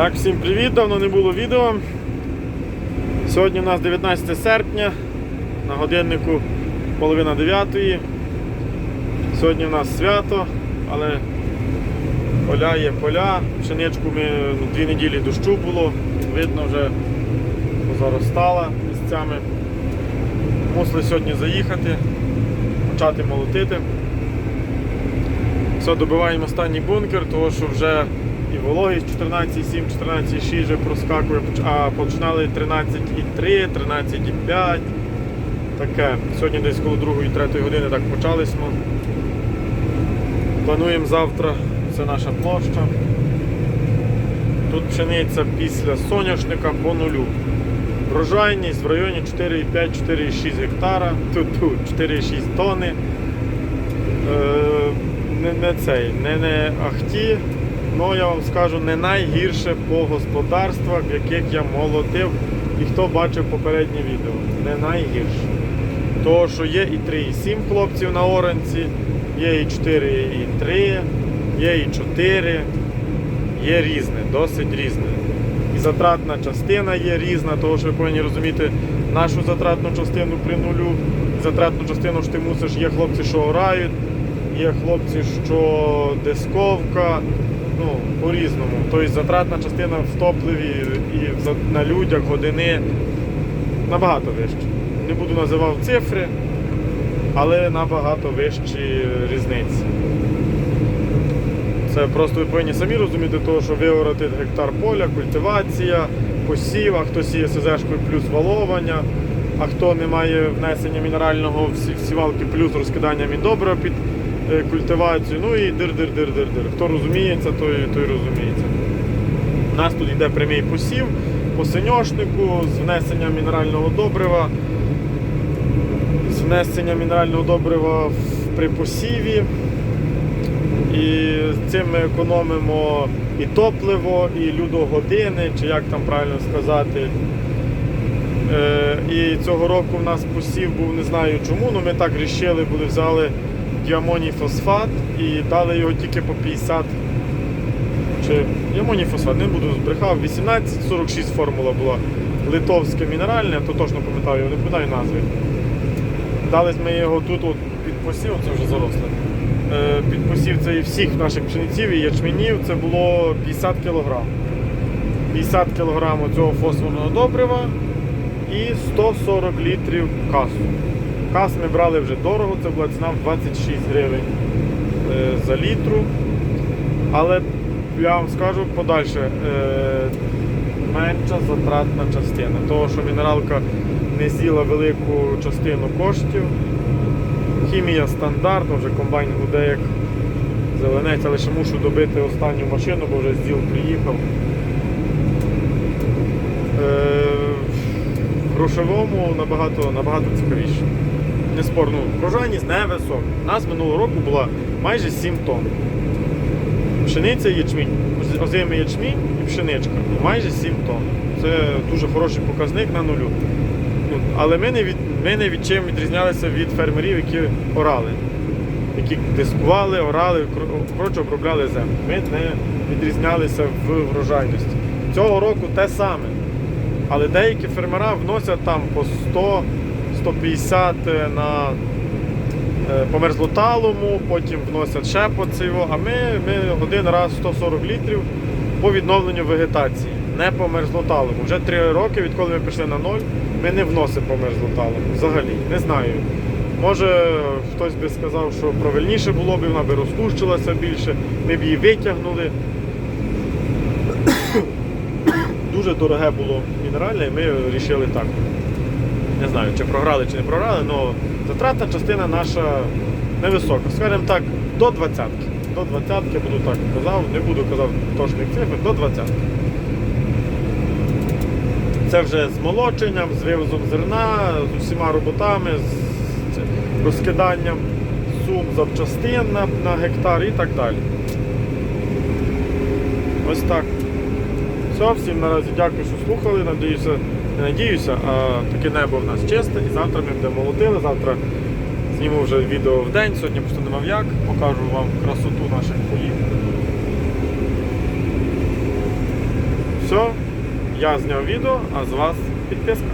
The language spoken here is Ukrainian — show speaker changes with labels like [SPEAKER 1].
[SPEAKER 1] Так, всім привіт, давно не було відео. Сьогодні у нас 19 серпня, на годиннику половина дев'ятої. Сьогодні у нас свято, але поля є поля. Пшеничку ми ну, дві неділі дощу було, видно вже позаростала місцями. Мусили сьогодні заїхати, почати молотити. Все, добиваємо останній бункер, тому що вже і вологість 14,7, 14,6 вже проскакує, а починали 13,3, 13,5. Таке. Сьогодні десь коло 2-3 години так почались ми. Плануємо завтра, це наша площа. Тут пшениця після соняшника по нулю. Врожайність в районі 4,5-4,6 гектара, тут, тут 4,6 тонни. Е, не, не цей, не, не ахті, але я вам скажу не найгірше по господарствах, в яких я молотив і хто бачив попереднє відео. Не найгірше. Того, що є і 3,7 хлопців на оранці, є і 4,3, є і 4, є різне, досить різне. І затратна частина є різна, тому що ви повинні розуміти нашу затратну частину при нулю. Затратну частину ж ти мусиш, є хлопці, що орають, є хлопці, що дисковка, ну, по-різному. Тобто затратна частина в топливі і на людях години набагато вища. Не буду називав цифри, але набагато вищі різниці. Це просто ви повинні самі розуміти, того, що виорати гектар поля, культивація, посів, а хто сіє СЗшкою плюс валовання, а хто не має внесення мінерального в сівалки плюс розкидання міндобра під культивацію. Ну і дир-дир-дир-дир-дир. Хто розуміється, той, той розуміється. У нас тут йде прямий посів по синьошнику з внесенням мінерального добрива. З внесенням мінерального добрива при посіві. І цим ми економимо і топливо, і людогодини, чи як там правильно сказати. Е, і цього року в нас посів був, не знаю чому, але ми так рішили, були взяли діамоній фосфат і дали його тільки по 50. Чи діамоній фосфат, не буду збрехав, 1846 формула була. Литовське мінеральне, то точно пам'ятаю, не пам'ятаю назви. Дали ми його тут от під посів, це вже заросле. Е, Під посів це і всіх наших пшениців і ячменів, це було 50 кг. 50 кг цього фосфорного добрива і 140 літрів касу. Кас ми брали вже дорого, це була ціна в 26 гривень е, за літру. Але я вам скажу подальше, е, менша затратна частина. Того, що мінералка не з'їла велику частину коштів. Хімія стандартна, вже комбайн буде як зеленець, але ще мушу добити останню машину, бо вже зділ приїхав. Е, в грошовому набагато, набагато цікавіше. Не спорно, врожайність невисока. У нас минулого року була майже 7 тонн. Пшениця ячмінь, озимий ячмінь і пшеничка. Ну, Майже 7 тонн. Це дуже хороший показник на нулю. Ну, Але ми не від ми не від чим відрізнялися від фермерів, які орали, які дискували, орали, коротше, обробляли землю. Ми не відрізнялися в врожайності. Цього року те саме. Але деякі фермера вносять там по 100, 150 на е, по мерзлоталому, потім вносять ще по а ми, ми один раз 140 літрів по відновленню вегетації, не по мерзлоталому. Вже три роки, відколи ми пішли на ноль, ми не вносимо по мерзлоталому. Взагалі, не знаю. Може хтось би сказав, що правильніше було б, вона би розпущилася більше, ми б її витягнули. Дуже дороге було мінеральне, і ми вирішили так. Не знаю, чи програли, чи не програли, але затратна частина наша невисока. Скажімо так, до 20. До 20 буду так казав, не буду казав точних цифр, до 20. Це вже з молоченням, з вивозом зерна, з усіма роботами, з розкиданням сум запчастин на, на гектар і так далі. Ось так. Все, всім наразі дякую, що слухали. Надіюся, не надіюся, а таке небо в нас чисте. І завтра ми будемо молотили. Завтра зніму вже відео в день. Сьогодні просто не мав як. Покажу вам красоту наших полів. Все, я зняв відео, а з вас підписка.